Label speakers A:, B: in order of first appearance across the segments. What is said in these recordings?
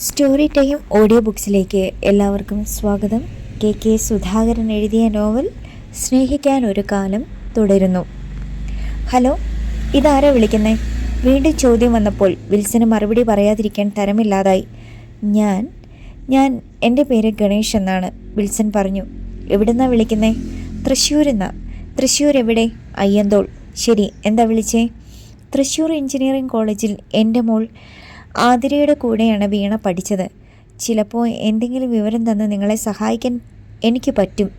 A: Story time audio ബുക്സിലേക്ക് എല്ലാവർക്കും സ്വാഗതം. K K Sudhakaran എഴുതിയ നോവൽ സ്നേഹിക്കാൻ ഒരു കാലം തുടരുന്നു. ഹലോ ഇതാരാ വിളിക്കുന്നേ? വീണ്ടും ചോദ്യം വന്നപ്പോൾ വിൽസന് മറുപടി പറയാതിരിക്കാൻ തരമില്ലാതായി. ഞാൻ ഞാൻ എന്റെ പേര് ഗണേഷ് എന്നാണ് വിൽസൺ പറഞ്ഞു. എവിടുന്നാ വിളിക്കുന്നേ? തൃശ്ശൂരിന്നാ. തൃശ്ശൂർ എവിടെ? അയ്യന്തോൾ. ശരി എന്താ വിളിച്ചേ? തൃശ്ശൂർ എഞ്ചിനീയറിംഗ് കോളേജിൽ എന്റെ മോൾ ആതിരയുടെ കൂടെയാണ് വീണ പഠിച്ചത്. ചിലപ്പോൾ എന്തെങ്കിലും വിവരം തന്ന് നിങ്ങളെ സഹായിക്കാൻ എനിക്ക് പറ്റും.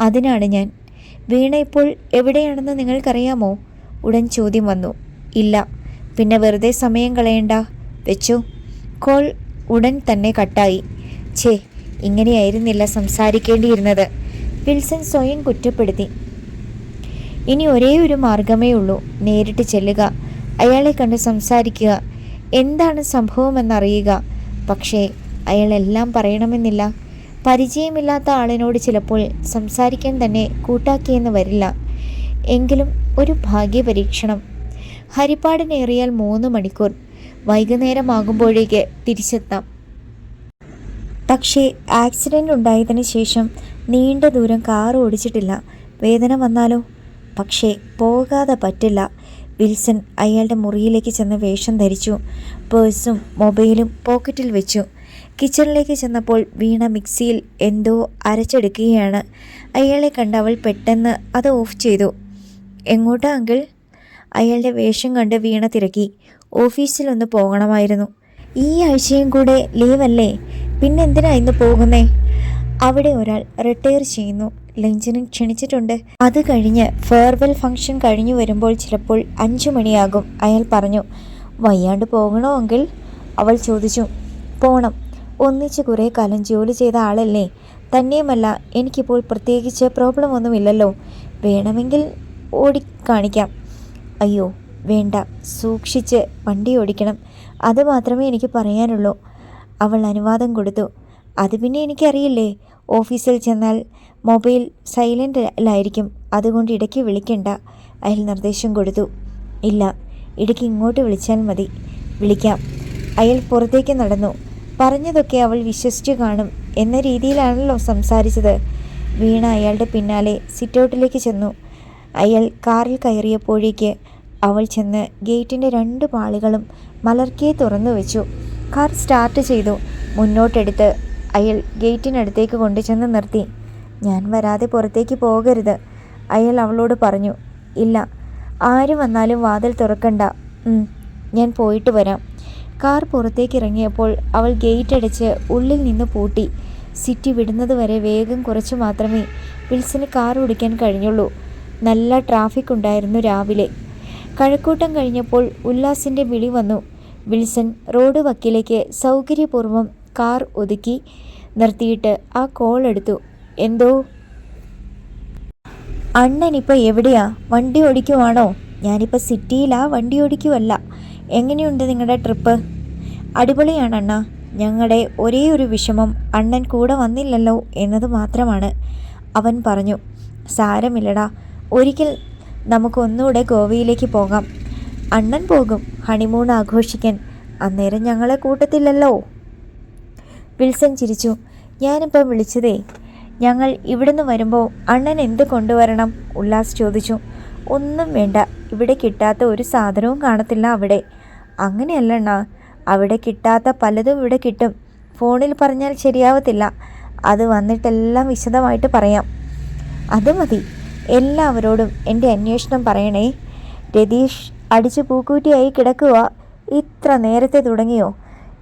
A: അതിനാണ് ഞാൻ. വീണ ഇപ്പോൾ എവിടെയാണെന്ന് നിങ്ങൾക്കറിയാമോ? ഉടൻ ചോദ്യം വന്നു. ഇല്ല. പിന്നെ വെറുതെ സമയം കളയണ്ട. വെച്ചു. കോൾ ഉടൻ തന്നെ കട്ടായി. ഛേ ഇങ്ങനെയായിരുന്നില്ല സംസാരിക്കേണ്ടിയിരുന്നത്. വിൽസൺ സ്വയം കുറ്റപ്പെടുത്തി. ഇനി ഒരേ ഒരു മാർഗമേ ഉള്ളൂ. നേരിട്ട് ചെല്ലുക. അയാളെ കണ്ട് സംസാരിക്കുക. എന്താണ് സംഭവമെന്നറിയുക. പക്ഷേ അയാൾ എല്ലാം പറയണമെന്നില്ല. പരിചയമില്ലാത്ത ആളിനോട് ചിലപ്പോൾ സംസാരിക്കാൻ തന്നെ കൂട്ടാക്കിയെന്ന് വരില്ല. എങ്കിലും ഒരു ഭാഗ്യപരീക്ഷണം. ഹരിപ്പാടിനേറിയാൽ മൂന്ന് മണിക്കൂർ. വൈകുന്നേരമാകുമ്പോഴേക്ക് തിരിച്ചെത്താം. പക്ഷേ ആക്സിഡന്റ് ഉണ്ടായതിന് ശേഷം നീണ്ട ദൂരം കാർ ഓടിച്ചിട്ടില്ല. വേദന വന്നാലോ? പക്ഷേ പോകാതെ പറ്റില്ല. വിൽസൺ അയാളുടെ മുറിയിലേക്ക് ചെന്ന് വേഷം ധരിച്ചു പേഴ്സും മൊബൈലും പോക്കറ്റിൽ വെച്ചു. കിച്ചണിലേക്ക് ചെന്നപ്പോൾ വീണ മിക്സിയിൽ എന്തോ അരച്ചെടുക്കുകയാണ്. അയാളെ കണ്ട് അവൾ പെട്ടെന്ന് അത് ഓഫ് ചെയ്തു. എങ്ങോട്ടാ അങ്കിൾ? അയാളുടെ വേഷം കണ്ട് വീണ തിരക്കി. ഓഫീസിലൊന്ന് പോകണമായിരുന്നു. ഈ ആഴ്ചയും കൂടെ ലീവല്ലേ? പിന്നെന്തിനാ ഇന്ന് പോകുന്നേ? അവിടെ ഒരാൾ റിട്ടയർ ചെയ്യുന്നു. ലഞ്ചിന് ക്ഷണിച്ചിട്ടുണ്ട്. അത് കഴിഞ്ഞ് ഫെയർവെൽ ഫംഗ്ഷൻ കഴിഞ്ഞു വരുമ്പോൾ ചിലപ്പോൾ അഞ്ചു മണിയാകും. അയാൾ പറഞ്ഞു വയ്യാണ്ട് പോകണോ എങ്കിൽ അവൾ ചോദിച്ചു പോണം. ഒന്നിച്ച് കുറേ കാലം ജോലി ചെയ്ത ആളല്ലേ? തന്നെയുമല്ല എനിക്കിപ്പോൾ പ്രത്യേകിച്ച് പ്രോബ്ലം ഒന്നുമില്ലല്ലോ. വേണമെങ്കിൽ ഓടിക്കാണിക്കാം അയ്യോ വേണ്ട. സൂക്ഷിച്ച് വണ്ടി ഓടിക്കണം. അത് മാത്രമേ എനിക്ക് പറയാനുള്ളൂ. അവൾ അനുവാദം കൊടുത്തു. അത് പിന്നെ എനിക്കറിയില്ലേ? ഓഫീസിൽ ചെന്നാൽ മൊബൈൽ സൈലന്റിലായിരിക്കും അതുകൊണ്ട് ഇടയ്ക്ക് വിളിക്കണ്ട. അയാൾ നിർദ്ദേശം കൊടുത്തു. ഇല്ല ഇടയ്ക്ക് ഇങ്ങോട്ട് വിളിച്ചാൽ മതി. വിളിക്കാം. അയാൾ പുറത്തേക്ക് നടന്നു. പറഞ്ഞതൊക്കെ അവൾ വിശ്വസിച്ചു കാണും. എന്ന രീതിയിലാണല്ലോ സംസാരിച്ചത്. വീണ അയാളുടെ പിന്നാലെ സിറ്റൗട്ടിലേക്ക് ചെന്നു. അയാൾ കാറിൽ കയറിയപ്പോഴേക്ക് അവൾ ചെന്ന് ഗേറ്റിന്റെ രണ്ട് പാളികളും മലർക്കെ തുറന്നു വെച്ചു. കാർ സ്റ്റാർട്ട് ചെയ്തു. മുന്നോട്ടെടുത്ത് അയാൾ ഗേറ്റിനടുത്തേക്ക് കൊണ്ടുചെന്ന് നിർത്തി. ഞാൻ വരാതെ പുറത്തേക്ക് പോകരുത് അയാൾ അവളോട് പറഞ്ഞു. ഇല്ല ആര് വന്നാലും വാതിൽ തുറക്കണ്ട. ഞാൻ പോയിട്ട് വരാം. കാർ പുറത്തേക്ക് ഇറങ്ങിയപ്പോൾ അവൾ ഗേറ്റ് അടിച്ച് ഉള്ളിൽ നിന്ന് പൂട്ടി. സിറ്റി വിടുന്നതുവരെ വേഗം കുറച്ച് മാത്രമേ വിൽസന് കാർ ഓടിക്കാൻ കഴിഞ്ഞുള്ളൂ. നല്ല ട്രാഫിക് ഉണ്ടായിരുന്നു രാവിലെ. കഴക്കൂട്ടം കഴിഞ്ഞപ്പോൾ ഉല്ലാസിന്റെ വിളി വന്നു. വിൽസൺ റോഡ് വക്കിലേക്ക് സൗകര്യപൂർവം കാർ ഒതുക്കി നിർത്തിയിട്ട് ആ കോൾ എടുത്തു. എന്തോ? അണ്ണൻ അണ്ണനിപ്പോൾ എവിടെയാ? വണ്ടി ഓടിക്കുവാണോ? ഞാനിപ്പോൾ സിറ്റിയിലാ വണ്ടി ഓടിക്കുവല്ല. എങ്ങനെയുണ്ട് നിങ്ങളുടെ ട്രിപ്പ് അടിപൊളിയാണ് അണ്ണ. ഞങ്ങളുടെ ഒരേ ഒരു വിഷമം അണ്ണൻ കൂടെ വന്നില്ലല്ലോ എന്നത് മാത്രമാണ് അവൻ പറഞ്ഞു. സാരമില്ലടാ. ഒരിക്കൽ നമുക്കൊന്നുകൂടെ ഗോവയിലേക്ക് പോകാം. അണ്ണൻ പോകും ഹണിമൂൺ ആഘോഷിക്കാൻ. അന്നേരം ഞങ്ങളെ കൂട്ടത്തില്ലല്ലോ. വിൽസൺ ചിരിച്ചു. ഞാനിപ്പം വിളിച്ചതേ ഞങ്ങൾ ഇവിടുന്ന് വരുമ്പോൾ അണ്ണൻ എന്ത് കൊണ്ടുവരണം? ഉല്ലാസ് ചോദിച്ചു. ഒന്നും വേണ്ട ഇവിടെ കിട്ടാത്ത ഒരു സാധനവും കാണത്തില്ല അവിടെ. അങ്ങനെയല്ല അണ്ണാ അവിടെ കിട്ടാത്ത പലതും ഇവിടെ കിട്ടും. ഫോണിൽ പറഞ്ഞാൽ ശരിയാവത്തില്ല. അത് വന്നിട്ടെല്ലാം വിശദമായിട്ട് പറയാം. അത് മതി. എല്ലാവരോടും എന്റെ അന്വേഷണം പറയണേ. രതീഷ് അടിച്ചു പൂക്കൂറ്റിയായി കിടക്കുക ഇത്ര നേരത്തെ തുടങ്ങിയോ?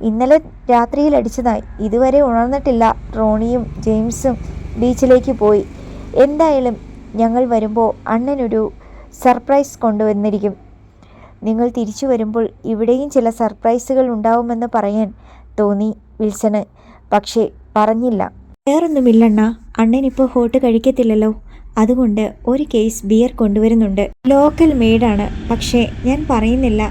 A: ഇന്നലെ രാത്രിയിൽ അടിച്ചതായി. ഇതുവരെ ഉണർന്നിട്ടില്ല. റോണിയും ജെയിംസും ബീച്ചിലേക്ക് പോയി. എന്തായാലും ഞങ്ങൾ വരുമ്പോൾ അണ്ണനൊരു സർപ്രൈസ് കൊണ്ടുവന്നിരിക്കും. നിങ്ങൾ തിരിച്ചു വരുമ്പോൾ ഇവിടെയും ചില സർപ്രൈസുകൾ ഉണ്ടാവുമെന്ന് പറയാൻ തോന്നി വിൽസന് പക്ഷേ പറഞ്ഞില്ല. വേറൊന്നുമില്ലണ്ണ അണ്ണൻ ഇപ്പോൾ ഹോട്ട് കഴിക്കത്തില്ലല്ലോ. അതുകൊണ്ട് ഒരു കേസ് ബിയർ കൊണ്ടുവരുന്നുണ്ട്. ലോക്കൽ മെയ്ഡാണ്. പക്ഷേ ഞാൻ പറയുന്നില്ല.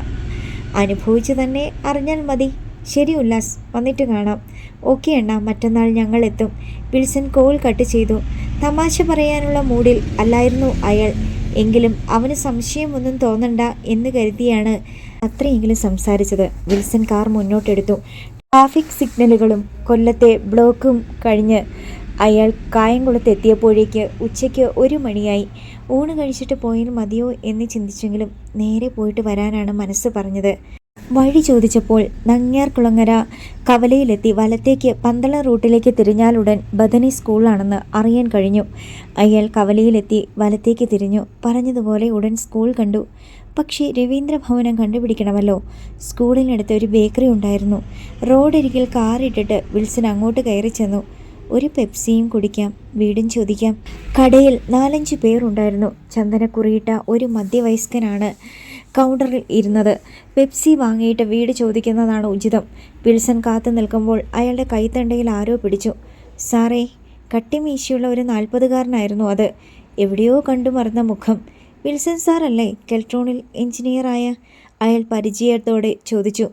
A: അനുഭവിച്ചു തന്നെ അറിഞ്ഞാൽ മതി. ശരി ഉല്ലാസ്. വന്നിട്ട് കാണാം. ഓക്കെ അണ്ണ. മറ്റന്നാൾ ഞങ്ങൾ എത്തും. വിൽസൺ കോൾ കട്ട് ചെയ്തു. തമാശ പറയാനുള്ള മൂഡിൽ അല്ലായിരുന്നു അയാൾ. എങ്കിലും അവന് സംശയമൊന്നും തോന്നണ്ട എന്ന് കരുതിയാണ് അത്രയെങ്കിലും സംസാരിച്ചത്. Wilson car മുന്നോട്ടെടുത്തു. ട്രാഫിക് സിഗ്നലുകളും കൊല്ലത്തെ ബ്ലോക്കും കഴിഞ്ഞ് അയാൾ കായംകുളത്ത് എത്തിയപ്പോഴേക്ക് ഉച്ചയ്ക്ക് ഒരു മണിയായി. ഊണ് കഴിച്ചിട്ട് പോയാൽ മതിയോ എന്ന് ചിന്തിച്ചെങ്കിലും നേരെ പോയിട്ട് വരാനാണ് മനസ്സ് പറഞ്ഞത്. വഴി ചോദിച്ചപ്പോൾ നങ്ങ്യാർകുളങ്ങര കവലയിലെത്തി വലത്തേക്ക് പന്തള റൂട്ടിലേക്ക് തിരിഞ്ഞാലുടൻ ബദനി സ്കൂളാണെന്ന് അറിയാൻ കഴിഞ്ഞു. അയാൾ കവലയിലെത്തി വലത്തേക്ക് തിരിഞ്ഞു. പറഞ്ഞതുപോലെ ഉടൻ സ്കൂൾ കണ്ടു. പക്ഷേ രവീന്ദ്ര ഭവനം കണ്ടുപിടിക്കണമല്ലോ. സ്കൂളിനടുത്ത് ഒരു ബേക്കറി ഉണ്ടായിരുന്നു. റോഡരികിൽ കാറിട്ടിട്ട് വിൽസൺ അങ്ങോട്ട് കയറി ചെന്നു. ഒരു പെപ്സിയും കുടിക്കാം വീടും ചോദിക്കാം. കടയിൽ നാലഞ്ച് പേരുണ്ടായിരുന്നു. ചന്ദനക്കുറിയിട്ട ഒരു മധ്യവയസ്കനാണ്. കൗണ്ടറിൽ ഇരുന്നത്. പെപ്സി വാങ്ങിയിട്ട് വീട് ചോദിക്കുന്നതാണ് ഉചിതം. വിൽസൺ കാത്തു നിൽക്കുമ്പോൾ അയാളുടെ കൈത്തണ്ടയിൽ ആരോ പിടിച്ചു. സാറേ കട്ടിമീശിയുള്ള ഒരു നാൽപ്പതുകാരനായിരുന്നു അത്. എവിടെയോ കണ്ടു മറന്ന മുഖം. വിൽസൺ സാറല്ലേ കെൽട്രോണിൽ എഞ്ചിനീയറായ? അയാൾ പരിചയത്തോടെ ചോദിച്ചു.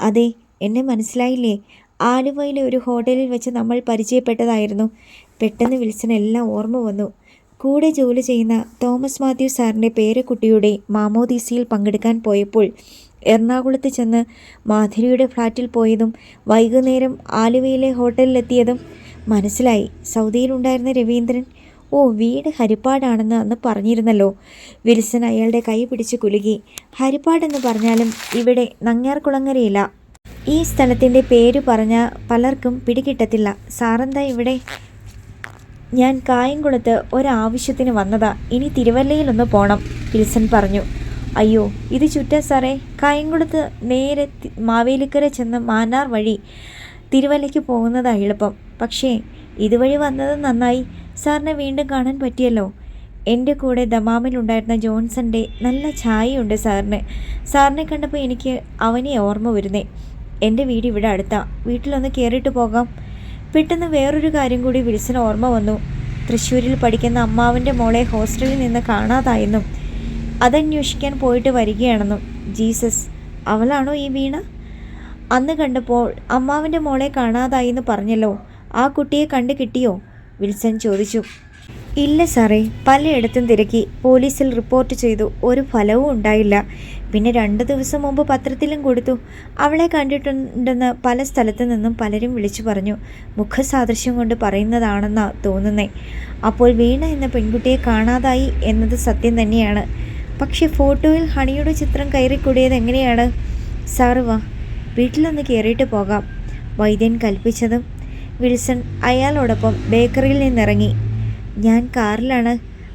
A: അതെ എന്നെ മനസ്സിലായില്ലേ? ആലുവയിലെ ഒരു ഹോട്ടലിൽ വെച്ച് നമ്മൾ പരിചയപ്പെട്ടതായിരുന്നു. പെട്ടെന്ന് വിൽസൺ എല്ലാം ഓർമ്മ വന്നു. കൂടെ ജോലി ചെയ്യുന്ന തോമസ് മാത്യു സാറിന്റെ പേരക്കുട്ടിയുടെ മാമോദീസയിൽ പങ്കെടുക്കാൻ പോയപ്പോൾ എറണാകുളത്ത് ചെന്ന് മാധുരിയുടെ ഫ്ലാറ്റിൽ പോയതും വൈകുന്നേരം ആലുവയിലെ ഹോട്ടലിലെത്തിയതും മനസ്സിലായി. സൗദിയിലുണ്ടായിരുന്ന രവീന്ദ്രൻ ഓ വീട് ഹരിപ്പാടാണെന്ന് അന്ന് പറഞ്ഞിരുന്നല്ലോ വിൽസൺ അയാളുടെ കൈ പിടിച്ച് കുലുകി ഹരിപ്പാടെന്ന് പറഞ്ഞാലും ഇവിടെ നങ്ങ്യാർകുളങ്ങരയില്ല. ഈ സ്ഥലത്തിന്റെ പേര് പറഞ്ഞ പലർക്കും പിടികിട്ടത്തില്ല. സാറെന്താ ഇവിടെ ഞാൻ കായംകുളത്ത് ഒരാവശ്യത്തിന് വന്നതാ. ഇനി തിരുവല്ലയിലൊന്ന് പോണം വിൽസൺ പറഞ്ഞു. അയ്യോ ഇത് ചുറ്റാ സാറേ. കായംകുളത്ത് നേരെ മാവേലിക്കര ചെന്ന് മാന്നാർ വഴി തിരുവല്ലയ്ക്ക് പോകുന്നതാ എളുപ്പം. പക്ഷേ ഇതുവഴി വന്നത് നന്നായി. സാറിനെ വീണ്ടും കാണാൻ പറ്റിയല്ലോ. എന്റെ കൂടെ ദമാമിലുണ്ടായിരുന്ന ജോൺസന്റെ നല്ല ഛായയുണ്ട് സാറിന്. സാറിനെ കണ്ടപ്പോൾ എനിക്ക് അവനെ ഓർമ്മ വരുന്നേ. എന്റെ വീട് ഇവിടെ അടുത്താണ് വീട്ടിലൊന്ന് കയറിയിട്ട് പോകാം. പെട്ടെന്ന് വേറൊരു കാര്യം കൂടി വിൽസിന് ഓർമ്മ വന്നു. തൃശ്ശൂരിൽ പഠിക്കുന്ന അമ്മാവന്റെ മോളെ ഹോസ്റ്റലിൽ നിന്ന് കാണാതായെന്നും അതന്വേഷിക്കാൻ പോയിട്ട് വരികയാണെന്നും. ജീസസ് അവളാണോ ഈ വീണ? അന്ന് കണ്ടപ്പോൾ അമ്മാവന്റെ മോളെ കാണാതായി എന്ന് പറഞ്ഞല്ലോ. ആ കുട്ടിയെ കണ്ടു കിട്ടിയോ? വിൽസൺ ചോദിച്ചു. ഇല്ല സാറേ പലയിടത്തും തിരക്കി. പോലീസിൽ റിപ്പോർട്ട് ചെയ്തു. ഒരു ഫലവും ഉണ്ടായില്ല. പിന്നെ രണ്ട് ദിവസം മുമ്പ് പത്രത്തിലും കൊടുത്തു. അവളെ കണ്ടിട്ടുണ്ടെന്ന് പല സ്ഥലത്തു നിന്നും പലരും വിളിച്ചു പറഞ്ഞു. മുഖസാദൃശ്യം കൊണ്ട് പറയുന്നതാണെന്നാ തോന്നുന്നേ. അപ്പോൾ വീണ എന്ന പെൺകുട്ടിയെ കാണാതായി എന്നത് സത്യം തന്നെയാണ്. പക്ഷെ ഫോട്ടോയിൽ ഹണിയുടെ ചിത്രം കയറിക്കൂടിയത് എങ്ങനെയാണ്? സാറ് വാ. വീട്ടിലൊന്ന് കയറിയിട്ട് പോകാം. വൈദ്യൻ കൽപ്പിച്ചതും വിൽസൺ അയാളോടൊപ്പം ബേക്കറിയിൽ നിന്നിറങ്ങി. ഞാൻ കാറിലാണ്.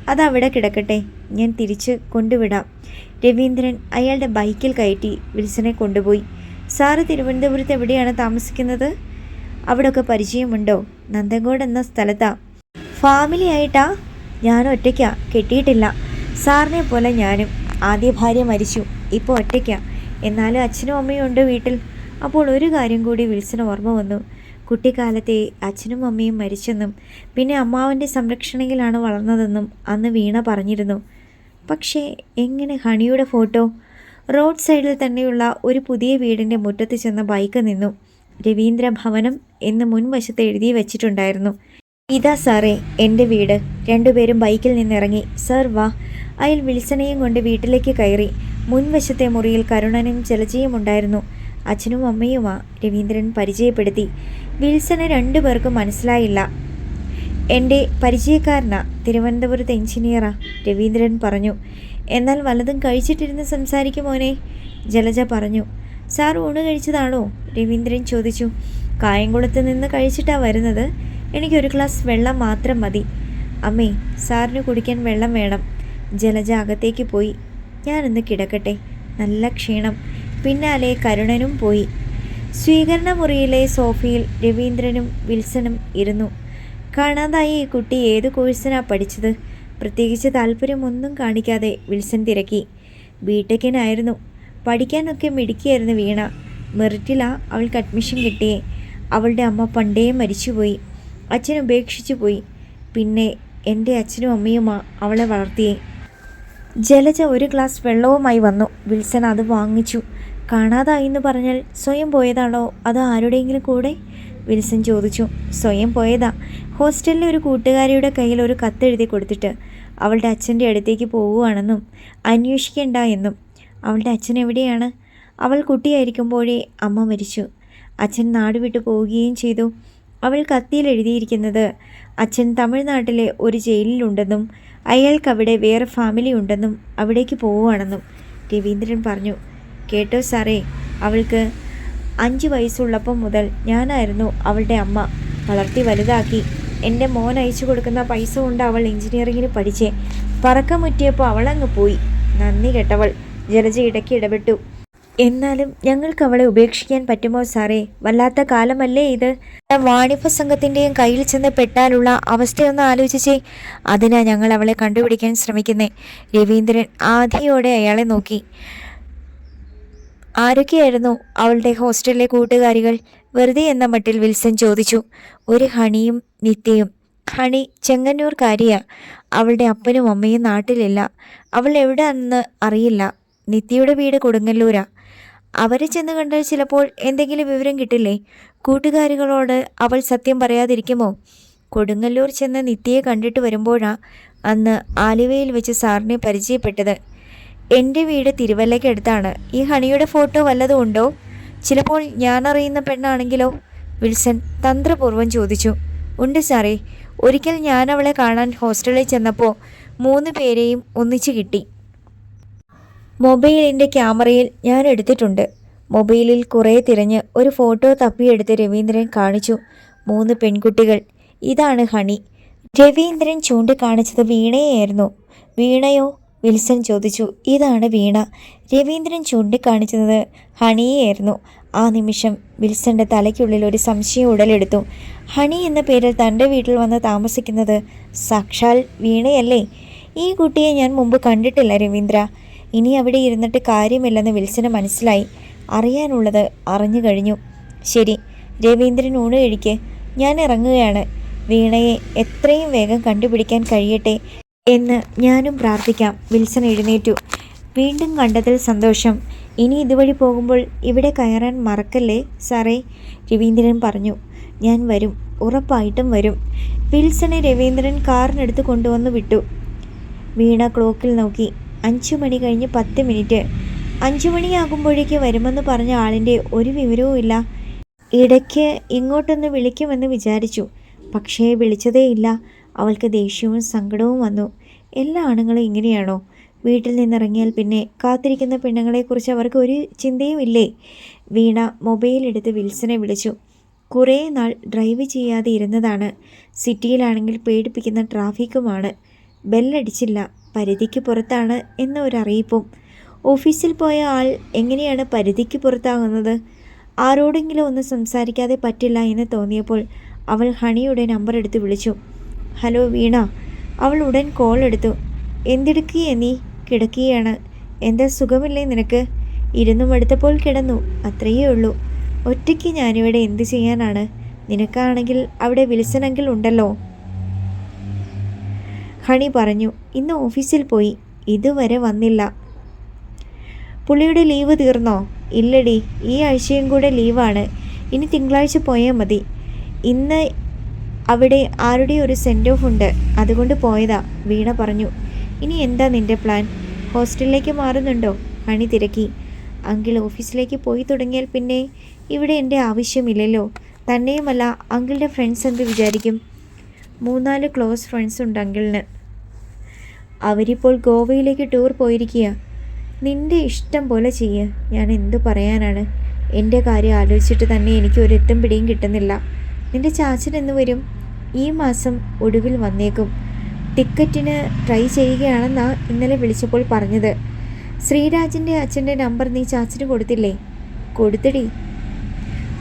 A: അതവിടെ കിടക്കട്ടെ. ഞാൻ തിരിച്ച് കൊണ്ടുവിടാം. രവീന്ദ്രൻ അയാളുടെ ബൈക്കിൽ കയറ്റി വിൽസനെ കൊണ്ടുപോയി. സാറ് തിരുവനന്തപുരത്ത് എവിടെയാണ് താമസിക്കുന്നത്? അവിടെയൊക്കെ പരിചയമുണ്ടോ? നന്ദങ്കോട് എന്ന സ്ഥലത്താ. ഫാമിലി ആയിട്ടാ? ഞാൻ ഒറ്റയ്ക്കാ. കെട്ടിയിട്ടില്ല. സാറിനെ പോലെ ഞാനും. ആദ്യ ഭാര്യ മരിച്ചു. ഇപ്പോൾ ഒറ്റയ്ക്കാ. എന്നാലും അച്ഛനും അമ്മയും ഉണ്ട് വീട്ടിൽ. അപ്പോൾ ഒരു കാര്യം കൂടി വിൽസന് ഓർമ്മ വന്നു. കുട്ടിക്കാലത്തെ അച്ഛനും അമ്മയും മരിച്ചെന്നും പിന്നെ അമ്മാവന്റെ സംരക്ഷണയിലാണ് വളർന്നതെന്നും അന്ന് വീണ പറഞ്ഞിരുന്നു. പക്ഷേ എങ്ങനെ ഹണിയുടെ ഫോട്ടോ? റോഡ് സൈഡിൽ തന്നെയുള്ള ഒരു പുതിയ വീടിന്റെ മുറ്റത്ത് ചെന്ന ബൈക്ക് നിന്നു. രവീന്ദ്ര ഭവനം എന്ന് മുൻവശത്ത് എഴുതി വച്ചിട്ടുണ്ടായിരുന്നു. ഇതാ സാറേ എന്റെ വീട്. രണ്ടുപേരും ബൈക്കിൽ നിന്നിറങ്ങി. സർ വാ. അയാൾ വിൽസണയും കൊണ്ട് വീട്ടിലേക്ക് കയറി. മുൻവശത്തെ മുറിയിൽ കരുണനും ജലജയും ഉണ്ടായിരുന്നു. അച്ഛനും അമ്മയുമാ രവീന്ദ്രൻ പരിചയപ്പെടുത്തി. വിൽസന് രണ്ടുപേർക്കും മനസ്സിലായില്ല. എന്റെ പരിചയക്കാരനാ തിരുവനന്തപുരത്ത് എഞ്ചിനീയറാ രവീന്ദ്രൻ പറഞ്ഞു. എന്നാൽ വലതും കഴിച്ചിട്ടിരുന്ന് സംസാരിക്കുമോനെ ജലജ പറഞ്ഞു. സാർ ഊണ് കഴിച്ചതാണോ? രവീന്ദ്രൻ ചോദിച്ചു. കായംകുളത്ത് നിന്ന് കഴിച്ചിട്ടാ വരുന്നത്. എനിക്കൊരു ഗ്ലാസ് വെള്ളം മാത്രം മതി. അമ്മേ സാറിന് കുടിക്കാൻ വെള്ളം വേണം. ജലജ അകത്തേക്ക് പോയി. ഞാനിന്ന് കിടക്കട്ടെ. നല്ല ക്ഷീണം. പിന്നാലെ കരുണനും പോയി. സ്വീകരണ മുറിയിലെ സോഫയിൽ രവീന്ദ്രനും വിൽസണും ഇരുന്നു. കാണാതായ. ഈ കുട്ടി ഏത് കോഴ്സിനാ പഠിച്ചത്? പ്രത്യേകിച്ച് താല്പര്യമൊന്നും കാണിക്കാതെ വിൽസൺ തിരക്കി. ബിടെക്കിനായിരുന്നു. പഠിക്കാനൊക്കെ മിടുക്കിയായിരുന്നു വീണ. മെറിറ്റിലാ അവൾക്ക് അഡ്മിഷൻ കിട്ടിയേ അവളുടെ അമ്മ പണ്ടേ മരിച്ചുപോയി. അച്ഛൻ ഉപേക്ഷിച്ചു പോയി. പിന്നെ എന്റെ അച്ഛനും അമ്മയുമാ അവളെ വളർത്തിയേ. ജലജ ഒരു ഗ്ലാസ് വെള്ളവുമായി വന്നു. വിൽസൺ അത് വാങ്ങിച്ചു. കാണാതായി എന്ന് പറഞ്ഞാൽ സ്വയം പോയതാണോ? അതോ ആരുടെയെങ്കിലും കൂടെ? വിൽസൺ ചോദിച്ചു. സ്വയം പോയതാ. ഹോസ്റ്റലിലെ ഒരു കൂട്ടുകാരിയുടെ കയ്യിൽ ഒരു കത്തെഴുതി കൊടുത്തിട്ട് അവളുടെ അച്ഛന്റെ അടുത്തേക്ക് പോവുകയാണെന്നും അന്വേഷിക്കേണ്ട എന്നും. അവളുടെ അച്ഛൻ എവിടെയാണ്? അവൾ കുട്ടിയായിരിക്കുമ്പോഴേ അമ്മ മരിച്ചു. അച്ഛൻ നാട് വിട്ടു പോവുകയും ചെയ്തു. അവൾ കത്തിയിൽ എഴുതിയിരിക്കുന്നത് അച്ഛൻ തമിഴ്നാട്ടിലെ ഒരു ജയിലിലുണ്ടെന്നും അയാൾക്കവിടെ വേറെ ഫാമിലി ഉണ്ടെന്നും അവിടേക്ക് പോവുകയാണെന്നും രവീന്ദ്രൻ പറഞ്ഞു. കേട്ടോ സാറേ അവൾക്ക് അഞ്ച് വയസ്സുള്ളപ്പം മുതൽ ഞാനായിരുന്നു അവളുടെ അമ്മ. വളർത്തി വലുതാക്കി. എന്റെ മോൻ അയച്ചു കൊടുക്കുന്ന പൈസ കൊണ്ട് അവൾ എഞ്ചിനീയറിങ്ങിന് പഠിച്ചേ. പറക്കമുറ്റിയപ്പോൾ അവളങ്ങ് പോയി. നന്ദി കേട്ടവൾ. ജലജ ഇടയ്ക്ക് ഇടപെട്ടു. എന്നാലും ഞങ്ങൾക്ക് അവളെ ഉപേക്ഷിക്കാൻ പറ്റുമോ സാറേ? വല്ലാത്ത കാലമല്ലേ ഇത്? വാണിഭ സംഘത്തിന്റെയും കയ്യിൽ ചെന്ന് പെട്ടാലുള്ള അവസ്ഥയൊന്ന് ആലോചിച്ചേ. അതിനാ ഞങ്ങൾ അവളെ കണ്ടുപിടിക്കാൻ ശ്രമിക്കുന്നേ. രവീന്ദ്രൻ ആധിയോടെ അയാളെ നോക്കി. ആരൊക്കെയായിരുന്നു അവളുടെ ഹോസ്റ്റലിലെ കൂട്ടുകാരികൾ? വെറുതെ എന്ന മട്ടിൽ വിൽസൺ ചോദിച്ചു. ഒരു ഹണിയും നിത്യയും. ഹണി ചെങ്ങന്നൂർക്കാരിയാ. അവളുടെ അപ്പനും അമ്മയും നാട്ടിലില്ല. അവൾ എവിടെയാണെന്ന് അറിയില്ല. നിത്യയുടെ വീട് കൊടുങ്ങല്ലൂരാ. അവരെ ചെന്ന് കണ്ടാൽ ചിലപ്പോൾ എന്തെങ്കിലും വിവരം കിട്ടില്ലേ? കൂട്ടുകാരികളോട് അവൾ സത്യം പറയാതിരിക്കുമോ? കൊടുങ്ങല്ലൂർ ചെന്ന് നിത്യയെ കണ്ടിട്ട് വരുമ്പോഴാ അന്ന് ആലുവയിൽ വെച്ച് സാറിനെ പരിചയപ്പെട്ടത്. എന്റെ വീട് തിരുവല്ലയ്ക്കടുത്താണ് ഈ ഹണിയുടെ ഫോട്ടോ വല്ലതും ഉണ്ടോ? ചിലപ്പോൾ ഞാൻ അറിയുന്ന പെണ്ണാണെങ്കിലോ? വിൽസൺ തന്ത്രപൂർവം ചോദിച്ചു. ഉണ്ട് സാറേ. ഒരിക്കൽ ഞാൻ അവളെ കാണാൻ ഹോസ്റ്റലിൽ ചെന്നപ്പോൾ മൂന്ന് പേരെയും ഒന്നിച്ചു കിട്ടി. മൊബൈലിന്റെ ക്യാമറയിൽ ഞാൻ എടുത്തിട്ടുണ്ട്. മൊബൈലിൽ കുറേ തിരഞ്ഞ് ഒരു ഫോട്ടോ തപ്പിയെടുത്ത് രവീന്ദ്രൻ കാണിച്ചു. മൂന്ന് പെൺകുട്ടികൾ. ഇതാണ് ഹണി. രവീന്ദ്രൻ ചൂണ്ടിക്കാണിച്ചത് വീണയായിരുന്നു വീണയോ? വിൽസൺ ചോദിച്ചു ഇതാണ് വീണ. രവീന്ദ്രൻ ചൂണ്ടിക്കാണിച്ചത് ഹണിയെയായിരുന്നു. ആ നിമിഷം വിൽസന്റെ തലയ്ക്കുള്ളിൽ ഒരു സംശയം ഉടലെടുത്തു. ഹണി എന്ന പേരിൽ തന്റെ വീട്ടിൽ വന്ന് താമസിക്കുന്നത് സാക്ഷാൽ വീണയല്ലേ? ഈ കുട്ടിയെ ഞാൻ മുമ്പ് കണ്ടിട്ടില്ല രവീന്ദ്ര. ഇനി അവിടെ ഇരുന്നിട്ട് കാര്യമില്ലെന്ന് വിൽസന് മനസ്സിലായി. അറിയാനുള്ളത് അറിഞ്ഞു കഴിഞ്ഞു. ശരി രവീന്ദ്രൻ ഊണ് കഴിക്ക്. ഞാൻ ഇറങ്ങുകയാണ്. വീണയെ എത്രയും വേഗം കണ്ടുപിടിക്കാൻ കഴിയട്ടെ. എന്ന് ഞാനും പ്രാർത്ഥിക്കാം. വിൽസൺ എഴുന്നേറ്റു. വീണ്ടും കണ്ടതിൽ സന്തോഷം. ഇനി ഇതുവഴി പോകുമ്പോൾ ഇവിടെ കയറാൻ മറക്കല്ലേ സാറേ? രവീന്ദ്രൻ പറഞ്ഞു. ഞാൻ വരും. ഉറപ്പായിട്ടും വരും. വിൽസണെ രവീന്ദ്രൻ കാറിനടുത്ത് കൊണ്ടുവന്ന് വിട്ടു. വീണ ക്ലോക്കിൽ നോക്കി. അഞ്ചു മണി കഴിഞ്ഞ് പത്ത് മിനിറ്റ്. അഞ്ചു മണിയാകുമ്പോഴേക്ക് വരുമെന്ന് പറഞ്ഞ ആളിന്റെ ഒരു വിവരവും ഇല്ല. ഇടയ്ക്ക് ഇങ്ങോട്ടൊന്ന് വിളിക്കുമെന്ന് വിചാരിച്ചു. പക്ഷേ വിളിച്ചതേയില്ല. അവൾക്ക് ദേഷ്യവും സങ്കടവും വന്നു. എല്ലാ ആണുങ്ങളും ഇങ്ങനെയാണോ? വീട്ടിൽ നിന്നിറങ്ങിയാൽ പിന്നെ കാത്തിരിക്കുന്ന പെണ്ണുങ്ങളെക്കുറിച്ച് അവർക്ക് ഒരു ചിന്തയും ഇല്ലേ? വീണ മൊബൈൽ എടുത്ത് വിൽസനെ വിളിച്ചു. കുറേ നാൾ ഡ്രൈവ് ചെയ്യാതെ ഇരുന്നതാണ്. സിറ്റിയിലാണെങ്കിൽ പേടിപ്പിക്കുന്ന ട്രാഫിക്കുമാണ്. ബെല്ലടിച്ചില്ല. പരിധിക്ക് പുറത്താണ് എന്ന ഒരറിയിപ്പും. ഓഫീസിൽ പോയ ആൾ എങ്ങനെയാണ് പരിധിക്ക് പുറത്താകുന്നത്? ആരോടെങ്കിലും ഒന്ന് സംസാരിക്കാതെ പറ്റില്ല എന്ന് തോന്നിയപ്പോൾ അവൾ ഹണിയുടെ നമ്പർ എടുത്ത് വിളിച്ചു. ഹലോ വീണ. അവൾ ഉടൻ കോൾ എടുത്തു. എന്തെടുക്കുകയെ നീ കിടക്കുകയാണ് എന്താ സുഖമില്ലേ നിനക്ക്? ഇരുന്നും മടുത്തപ്പോൾ കിടന്നു. അത്രയേ ഉള്ളൂ. ഒറ്റയ്ക്ക് ഞാനിവിടെ എന്ത് ചെയ്യാനാണ്? നിനക്കാണെങ്കിൽ അവിടെ വിൽസനെങ്കിൽ ഉണ്ടല്ലോ. ഹണി പറഞ്ഞു. ഇന്ന് ഓഫീസിൽ പോയി. ഇതുവരെ വന്നില്ല. പുള്ളിയുടെ ലീവ് തീർന്നോ? ഇല്ലടി. ഈ ആഴ്ചയും കൂടെ ലീവാണ്. ഇനി തിങ്കളാഴ്ച പോയാൽ മതി. ഇന്ന് അവിടെ ആരുടെ ഒരു സെൻഡ് ഓഫ് ഉണ്ട്? അതുകൊണ്ട് പോയതാ വീണ പറഞ്ഞു. ഇനി എന്താ നിന്റെ പ്ലാൻ ഹോസ്റ്റലിലേക്ക് മാറുന്നുണ്ടോ? ഹണി തിരക്കി. അങ്കിൾ ഓഫീസിലേക്ക് പോയി തുടങ്ങിയാൽ പിന്നെ? ഇവിടെ എന്റെ ആവശ്യമില്ലല്ലോ. തന്നെയുമല്ല അങ്കിളുടെ ഫ്രണ്ട്സ് എന്ത് വിചാരിക്കും? മൂന്നാൽ ക്ലോസ് ഫ്രണ്ട്സ് ഉണ്ട് അങ്കിളിന്. അവരിപ്പോൾ ഗോവയിലേക്ക് ടൂർ പോയിരിക്കുക നിന്റെ ഇഷ്ടം പോലെ ചെയ്യുക ഞാൻ എന്തു പറയാനാണ്? എന്റെ കാര്യം ആലോചിച്ചിട്ട് തന്നെ എനിക്ക് ഒരു എത്തും പിടിയും കിട്ടുന്നില്ല. നിന്റെ ചാച്ചൻ എന്ന് വരും. ഈ മാസം ഒടുവിൽ വന്നേക്കും. ടിക്കറ്റിന് ട്രൈ ചെയ്യുകയാണെന്നാ ഇന്നലെ വിളിച്ചപ്പോൾ പറഞ്ഞത്. ശ്രീരാജിന്റെ അച്ഛന്റെ നമ്പർ നീ ചാച്ചന് കൊടുത്തില്ലേ? കൊടുത്തിടി.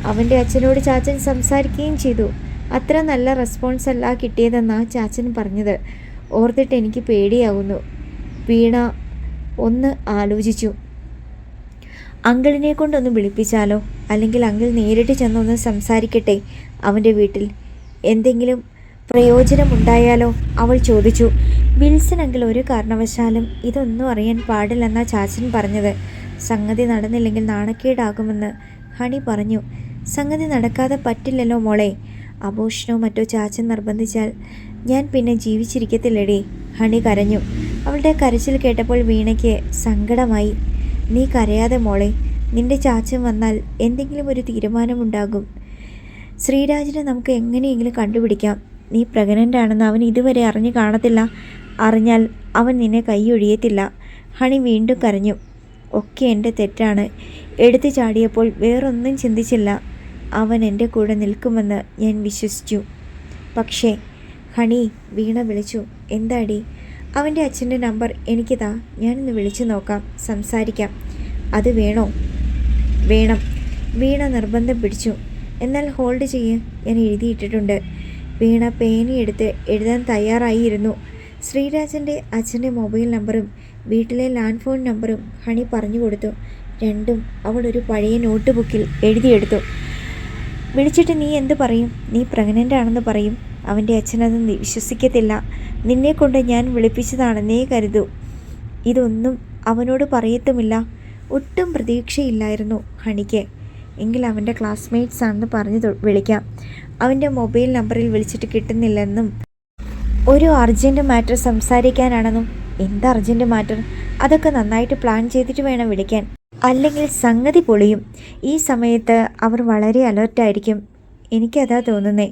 A: അവന്റെ അച്ഛനോട് ചാച്ചൻ സംസാരിക്കുകയും ചെയ്തു. അത്ര നല്ല റെസ്പോൺസ് അല്ല കിട്ടിയതെന്നാ ചാച്ചൻ പറഞ്ഞത്. ഓർത്തിട്ട് എനിക്ക് പേടിയാകുന്നു വീണ ഒന്ന് ആലോചിച്ചു. അങ്കിളിനെ കൊണ്ടൊന്ന് വിളിപ്പിച്ചാലോ? അല്ലെങ്കിൽ അങ്കിൾ നേരിട്ട് ചെന്നൊന്ന് സംസാരിക്കട്ടെ? അവന്റെ വീട്ടിൽ എന്തെങ്കിലും പ്രയോജനമുണ്ടായാലോ? അവൾ ചോദിച്ചു. വിൽസൺ അങ്കിൾ ഒരു കാരണവശാലും ഇതൊന്നും അറിയാൻ പാടില്ലെന്ന ചാച്ചൻ പറഞ്ഞത്. സംഗതി നടന്നില്ലെങ്കിൽ നാണക്കേടാകുമെന്ന് ഹണി പറഞ്ഞു. സംഗതി നടക്കാതെ പറ്റില്ലല്ലോ മോളെ. അബോഷനോ മറ്റോ ചാച്ചൻ നിർബന്ധിച്ചാൽ ഞാൻ പിന്നെ ജീവിച്ചിരിക്കത്തില്ലടി ഹണി കരഞ്ഞു. അവളുടെ കരച്ചിൽ കേട്ടപ്പോൾ വീണയ്ക്ക് സങ്കടമായി. നീ കരയാതെ മോളെ നിന്റെ ചാച്ചൻ വന്നാൽ എന്തെങ്കിലും ഒരു തീരുമാനമുണ്ടാകും. ശ്രീരാജിനെ നമുക്ക് എങ്ങനെയെങ്കിലും കണ്ടുപിടിക്കാം. നീ പ്രഗ്നന്റ് ആണെന്ന് അവൻ ഇതുവരെ അറിഞ്ഞു കാണത്തില്ല. അറിഞ്ഞാൽ അവൻ നിന്നെ കൈയൊഴിയത്തില്ല. ഹണി വീണ്ടും കരഞ്ഞു. ഒക്കെ എന്റെ തെറ്റാണ്. എടുത്തു ചാടിയപ്പോൾ വേറൊന്നും ചിന്തിച്ചില്ല. അവൻ എന്റെ കൂടെ നിൽക്കുമെന്ന് ഞാൻ വിശ്വസിച്ചു. പക്ഷേ ഹണി വീണ വിളിച്ചു. എന്താടി? അവന്റെ അച്ഛന്റെ നമ്പർ എനിക്ക് താ ഞാനൊന്ന് വിളിച്ചു നോക്കാം. സംസാരിക്കാം. അത് വേണോ? വേണം. വീണ നിർബന്ധം പിടിച്ചു. എന്നാൽ ഹോൾഡ് ചെയ്യ്. ഞാൻ എഴുതിയിട്ടിട്ടുണ്ട്. വീണ പേനയെടുത്ത് എഴുതാൻ തയ്യാറായിരുന്നു. ശ്രീരാജന്റെ അച്ഛന്റെ മൊബൈൽ നമ്പറും വീട്ടിലെ ലാൻഡ് ഫോൺ നമ്പറും ഹണി പറഞ്ഞു കൊടുത്തു. രണ്ടും അവൾ ഒരു പഴയ നോട്ട് ബുക്കിൽ എഴുതിയെടുത്തു. വിളിച്ചിട്ട് നീ എന്ത് പറയും? നീ പ്രഗ്നന്റ് ആണെന്ന് പറയും. അവന്റെ അച്ഛനത് വിശ്വസിക്കത്തില്ല. നിന്നെക്കൊണ്ട് ഞാൻ വിളിപ്പിച്ചതാണെന്നേ കരുതൂ. ഇതൊന്നും അവനോട് പറയത്തുമില്ല. ഒട്ടും പ്രതീക്ഷയില്ലായിരുന്നു ഹണിക്ക്. എങ്കിൽ അവന്റെ ക്ലാസ്മേറ്റ്സ് ആണെന്ന് പറഞ്ഞ് വിളിക്കാം. അവന്റെ മൊബൈൽ നമ്പറിൽ വിളിച്ചിട്ട് കിട്ടുന്നില്ലെന്നും ഒരു അർജന്റ് മാറ്റർ സംസാരിക്കാനാണെന്നും എന്ത് അർജന്റ് മാറ്റർ അതൊക്കെ നന്നായിട്ട് പ്ലാൻ ചെയ്തിട്ട് വേണം വിളിക്കാൻ. അല്ലെങ്കിൽ സംഗതി പൊളിയും. ഈ സമയത്ത് അവർ വളരെ അലർട്ടായിരിക്കും എനിക്കതാ തോന്നുന്നേ.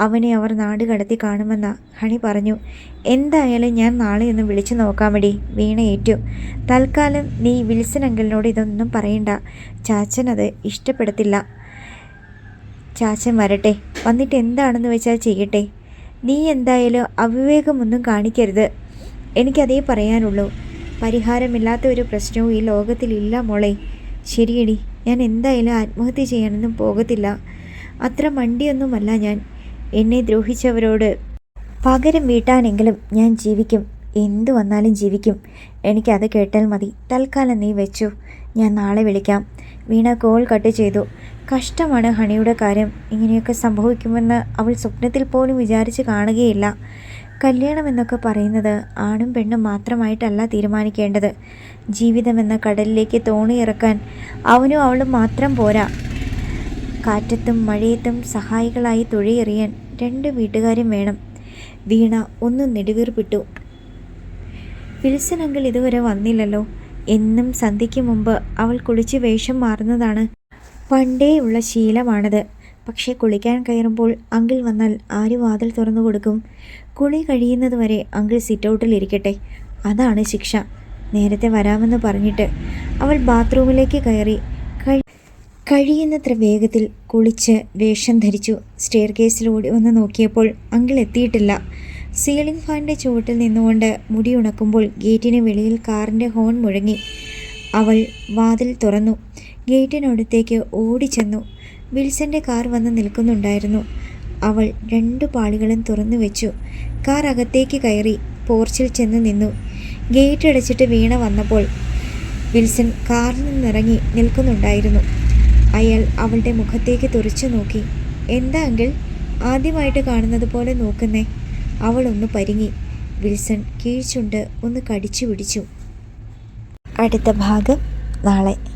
A: അവനെ അവർ നാട് കടത്തി കാണുമെന്ന ഹണി പറഞ്ഞു. എന്തായാലും ഞാൻ നാളെ ഒന്ന് വിളിച്ചു നോക്കാമടി വീണ ഏറ്റു. തൽക്കാലം നീ വിൽസൺ അങ്കിളിനോട് ഇതൊന്നും പറയണ്ട. ചാച്ചൻ അത് ഇഷ്ടപ്പെടത്തില്ല. ചാച്ചൻ വരട്ടെ വന്നിട്ട് എന്താണെന്ന് വെച്ചാൽ ചെയ്യട്ടെ. നീ എന്തായാലും അവിവേകമൊന്നും കാണിക്കരുത്. എനിക്കതേ പറയാനുള്ളൂ. പരിഹാരമില്ലാത്ത ഒരു പ്രശ്നവും ഈ ലോകത്തിലില്ല മോളെ. ശരിയടി ഞാൻ എന്തായാലും ആത്മഹത്യ ചെയ്യാനൊന്നും പോകത്തില്ല. അത്ര മണ്ടിയൊന്നുമല്ല ഞാൻ. എന്നെ ദ്രോഹിച്ചവരോട് പകരം വീട്ടാനെങ്കിലും ഞാൻ ജീവിക്കും. എന്തു വന്നാലും ജീവിക്കും. എനിക്കത് കേട്ടാൽ മതി. തൽക്കാലം നീ വെച്ചു. ഞാൻ നാളെ വിളിക്കാം. വീണ കോൾ കട്ട് ചെയ്തു. കഷ്ടമാണ് ഹണിയുടെ കാര്യം. ഇങ്ങനെയൊക്കെ സംഭവിക്കുമെന്ന് അവൾ സ്വപ്നത്തിൽ പോലും വിചാരിച്ച് കാണുകയില്ല. കല്യാണം എന്നൊക്കെ പറയുന്നത് ആണും പെണ്ണും മാത്രമായിട്ടല്ല തീരുമാനിക്കേണ്ടത്. ജീവിതമെന്ന കടലിലേക്ക് തോണിയിറക്കാൻ അവനും അവളും മാത്രം പോരാ. കാറ്റത്തും മഴയത്തും സഹായികളായി തുഴയെറിയാൻ രണ്ട് വീട്ടുകാരും വേണം. വീണ ഒന്ന് നെടുവീർപ്പിട്ടു. വിൽസൺ അങ്കിൾ ഇതുവരെ വന്നില്ലല്ലോ. എന്നും സന്ധ്യയ്ക്ക് മുമ്പ് അവൾ കുളിച്ച് വേഷം മാറുന്നതാണ്. പണ്ടേയുള്ള ശീലമാണത്. പക്ഷേ കുളിക്കാൻ കയറുമ്പോൾ അങ്കിൾ വന്നാൽ ആര് വാതിൽ തുറന്നു കൊടുക്കും? കുളി കഴിയുന്നതുവരെ അങ്കിൾ സിറ്റൗട്ടിൽ ഇരിക്കട്ടെ. അതാണ് ശിക്ഷ. നേരത്തെ വരാമെന്ന് പറഞ്ഞിട്ട് അവൾ ബാത്റൂമിലേക്ക് കയറി കഴിയുന്നത്ര വേഗത്തിൽ കുളിച്ച് വേഷം ധരിച്ചു സ്റ്റെയർ കേസിലൂടെ ഒന്ന് നോക്കിയപ്പോൾ അങ്കിൾ എത്തിയിട്ടില്ല. സീലിംഗ് ഫാനിന്റെ ചുവട്ടിൽ നിന്നുകൊണ്ട് മുടി ഉണക്കുമ്പോൾ ഗേറ്റിന് വെളിയിൽ കാറിന്റെ ഹോൺ മുഴങ്ങി. അവൾ വാതിൽ തുറന്നു. ഗേറ്റിനടുത്തേക്ക് ഓടിച്ചെന്നു വിൽസന്റെ കാർ വന്ന് നിൽക്കുന്നുണ്ടായിരുന്നു. അവൾ രണ്ടു പാളികളും തുറന്നു വെച്ചു. കാർ അകത്തേക്ക് കയറി പോർച്ചിൽ ചെന്ന് നിന്നു. ഗേറ്റ് അടച്ചിട്ട് വീണ വന്നപ്പോൾ വിൽസൺ കാറിൽ നിന്നിറങ്ങി നിൽക്കുന്നുണ്ടായിരുന്നു. അയാൾ അവളുടെ മുഖത്തേക്ക് തുറച്ചു നോക്കി. എന്താ അങ്കിൾ? ആദ്യമായിട്ട് കാണുന്നത് പോലെ നോക്കുന്നേ. അവളൊന്ന് പരിങ്ങി. വിൽസൺ കീഴ്ചുണ്ട് ഒന്ന് കടിച്ചു പിടിച്ചു. അടുത്ത ഭാഗം നാളെ.